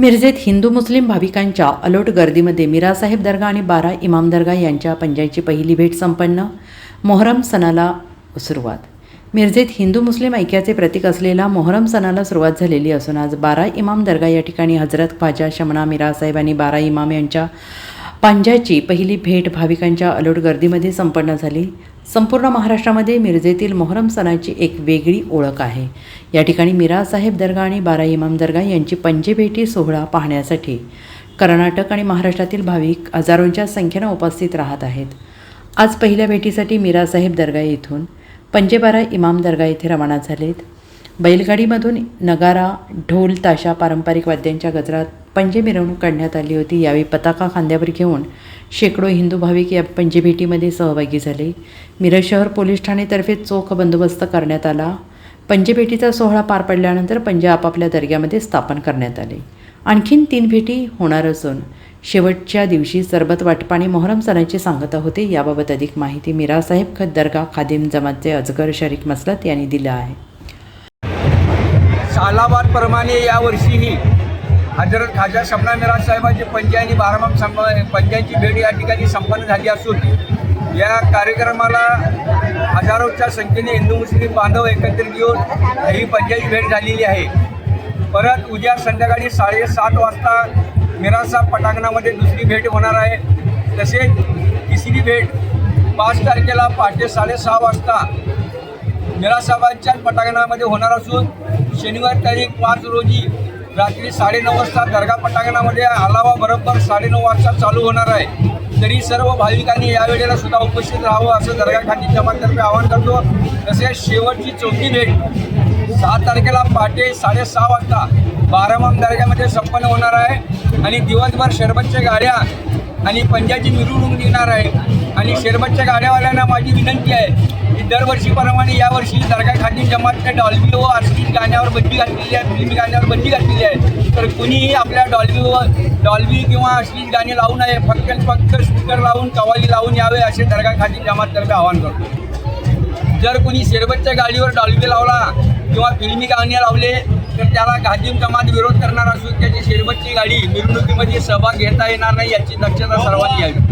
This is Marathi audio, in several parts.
मिरजेत हिंदू मुस्लिम भाविकांच्या अलोट गर्दीमध्ये मिरासाहेब दर्गा आणि बारा इमाम दर्गा यांच्या पंजाची पहिली भेट संपन्न. मोहरम सणाला सुरुवात. मिरजेत हिंदू मुस्लिम ऐक्याचे प्रतीक असलेला मोहरम सणाला सुरुवात झालेली असून आज बारा इमाम दर्गा या ठिकाणी हजरत ख्वाजा शमना मिरासाहेब आणि बारा इमाम यांच्या पांज्याची पहिली भेट भाविकांच्या अलोट गर्दीमध्ये संपन्न झाली. संपूर्ण महाराष्ट्रामध्ये मिरजेतील मोहरम सणाची एक वेगळी ओळख आहे. या ठिकाणी मिरासाहेब दर्गा आणि बारा इमाम दर्गा यांची पंजेभेटी सोहळा पाहण्यासाठी कर्नाटक आणि महाराष्ट्रातील भाविक हजारोंच्या संख्येनं उपस्थित राहत आहेत. आज पहिल्या भेटीसाठी मिरासाहेब दर्गा येथून पंजेबारा इमाम दर्गा येथे रवाना झालेत. बैलगाडीमधून नगारा ढोल ताशा पारंपरिक वाद्यांच्या गजरात पंजे मिरवणूक काढण्यात आली होती. यावेळी पताका खांद्यावर घेऊन शेकडो हिंदू भाविक या पंजेभेटीमध्ये सहभागी झाले. मिरज शहर पोलीस ठाणेतर्फे चोख बंदोबस्त करण्यात आला. पंजेभेटीचा सोहळा पार पडल्यानंतर पंजे आपापल्या दर्ग्यामध्ये स्थापन करण्यात आले. आणखीन तीन भेटी होणार असून शेवटच्या दिवशी सरबत वाटप आणि मोहरम सणाची सांगता होते. याबाबत अधिक माहिती मिरासाहेब खत दर्गा खादिम जमातचे अजगर शरीक मसलत यांनी दिलं आहे. सालाबादप्रमाणे यावर्षीही हजरत खाजा शमना मिराज साहेबांची पंजे आणि बारामाम संप पंचायतची भेट या ठिकाणी संपन्न झाली असून या कार्यक्रमाला हजारोच्या संख्येने हिंदू मुस्लिम बांधव एकत्रित येऊन ही पंचायती भेट झालेली आहे. परत उद्या संध्याकाळी साडेसात वाजता मिराजसाहेब पटांगणामध्ये दुसरी भेट होणार आहे. तसेच तिसरी भेट पाच तारखेला पहाटे साडेसहा वाजता मिरासाहेबांच्या पटांगणामध्ये होणार असून शनिवार तारीख पाच रोजी रात्री साडेनऊ वाजता दर्गा पटांगणामध्ये आलावा बरोबर साडेनऊ वाजता चालू होणार आहे. तरी सर्व भाविकांनी या वेळेला सुद्धा उपस्थित राहावं असं दर्गा खाती जमातर्फे आवाहन करतो. तसेच शेवटची चौथी भेट सात तारखेला पहाटे साडेसहा वाजता बारामाम दर्ग्यामध्ये संपन्न होणार आहे. आणि दिवसभर शरबतच्या गाड्या आणि पंजाची मिरवणूक निघणार आहे. आणि शरबतच्या गाड्यावाल्यांना माझी विनंती आहे दरवर्षीप्रमाणे यावर्षी दर्गा खाती जमातच्या डॉल्बी व अश्लील गाण्यावर बंदी घातलेली आहे फिल्मी गाण्यावर बंदी घातलेली आहे. तर कुणीही आपल्या डॉल्बी व डॉल्बी किंवा अश्लील गाणी लावू नये फक्त फक्त स्पीकर लावून कवाली लावून यावे असे दर्गा खाती जमाततर्फे आवाहन करतो. जर कुणी शेरबतच्या गाडीवर डॉल्बी लावला किंवा फिल्मी गाणे लावले तर त्याला घाजीम जमात विरोध करणार असून त्याची शेरबतची गाडी मिरवणुकीमध्ये सहभाग घेता येणार नाही याची दक्षता सर्वांनी घ्यावी.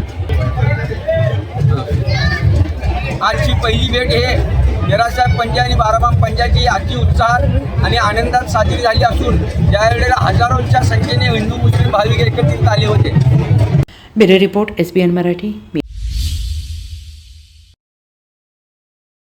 आजची पहिली भेट हे मिरासाहेब पंजा आणि बाराबाम पंजाची आजची उत्साहात आणि आनंदात साजरी झाली असून त्यावेळेला हजारोंच्या संख्येने हिंदू मुस्लिम भाविक एकत्रित आले होते. Bureau report S N Marathi.